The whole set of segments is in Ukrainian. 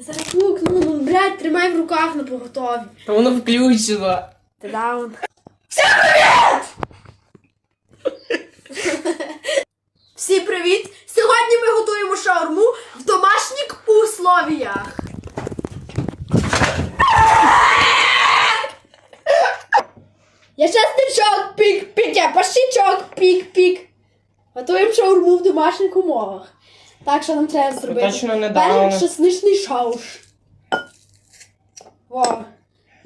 Зараз пукну, ну, блядь, тримай в руках на поготові. Та воно включило. Ти даун. Всім привіт! Сьогодні ми готуємо шаурму в домашніх условіях. Я частичок, пік-пік, я пащичок, пік-пік. Готуємо шаурму в домашніх умовах. Так, що нам треба зробити? точно не даун. Перший чесничний шауш. Во.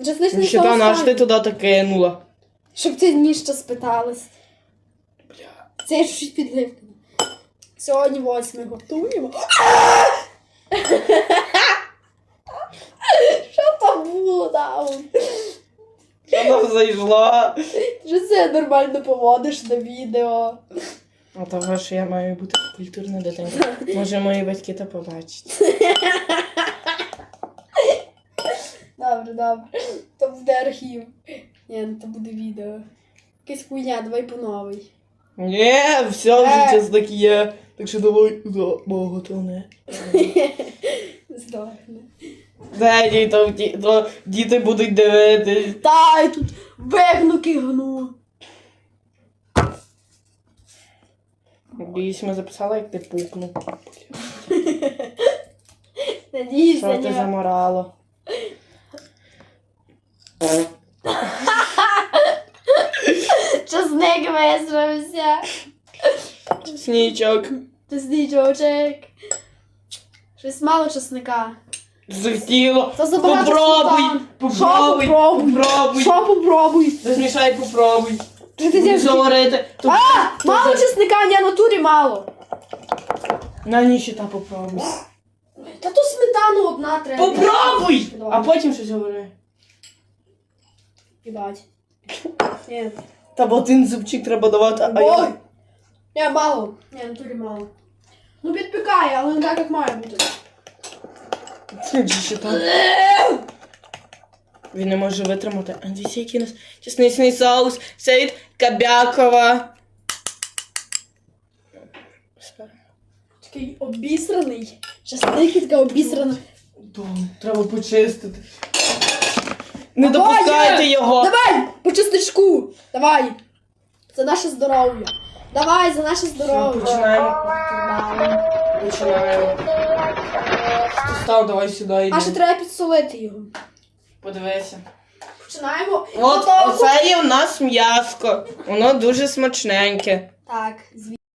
Чесничний Ще та соус. наш ти туди так кинула. Щоб ти ніщо спиталась. Це я щось підливка. Сьогодні восьми готуємо. Що там було даун? Вона зайшла. Що це нормально поводиш на відео? А того, що я маю бути культурна дитинка. Може мої батьки то побачать. Добре, добре. То буде архів. Ні, ну то буде відео. Якась хуйня, давай по новий. Ні, все Е. вже час так є. Так що давай за багатоне. Здохне. Де діти, ді- то діти будуть дивитись. Та я тут вигну кигну. Надіюсь, ми записали, як ти пукнув. Надіюся, Що ти ні. заморало? Часник висрався. Снічок. Чесничочок. Щось мало чесника. Забагато Попробуй. Що попробуй? Попробуй. Що попробуй? Розмішай, попробуй. Будеш говорити. то- А, мало чесника, ні, натурі мало. На ніч та попробуй. Та тут сметану одна треба. Попробуй! Давай. А потім щось говори. Їбать. Ні. Та бо один зубчик треба давати, а Ой. я... Ні, мало. Ні, натурі мало. Ну підпікає, але не так, як має бути. Чи ще там? Він не може витримати. А дивіться, який у нас чесничний соус. Це від Кабякова. Такий обісраний. Часник така обісрана. Треба почистити. Не Давай, допускайте його! Давай, по чесничку. Давай. За наше здоров'я. Давай, за наше здоров'я. Починаємо. Починаємо. Став, давай сюди А ще треба підсолити його. Подивися. Починаємо. От оце є у нас м'яско. Воно дуже смачненьке. Так, звісно.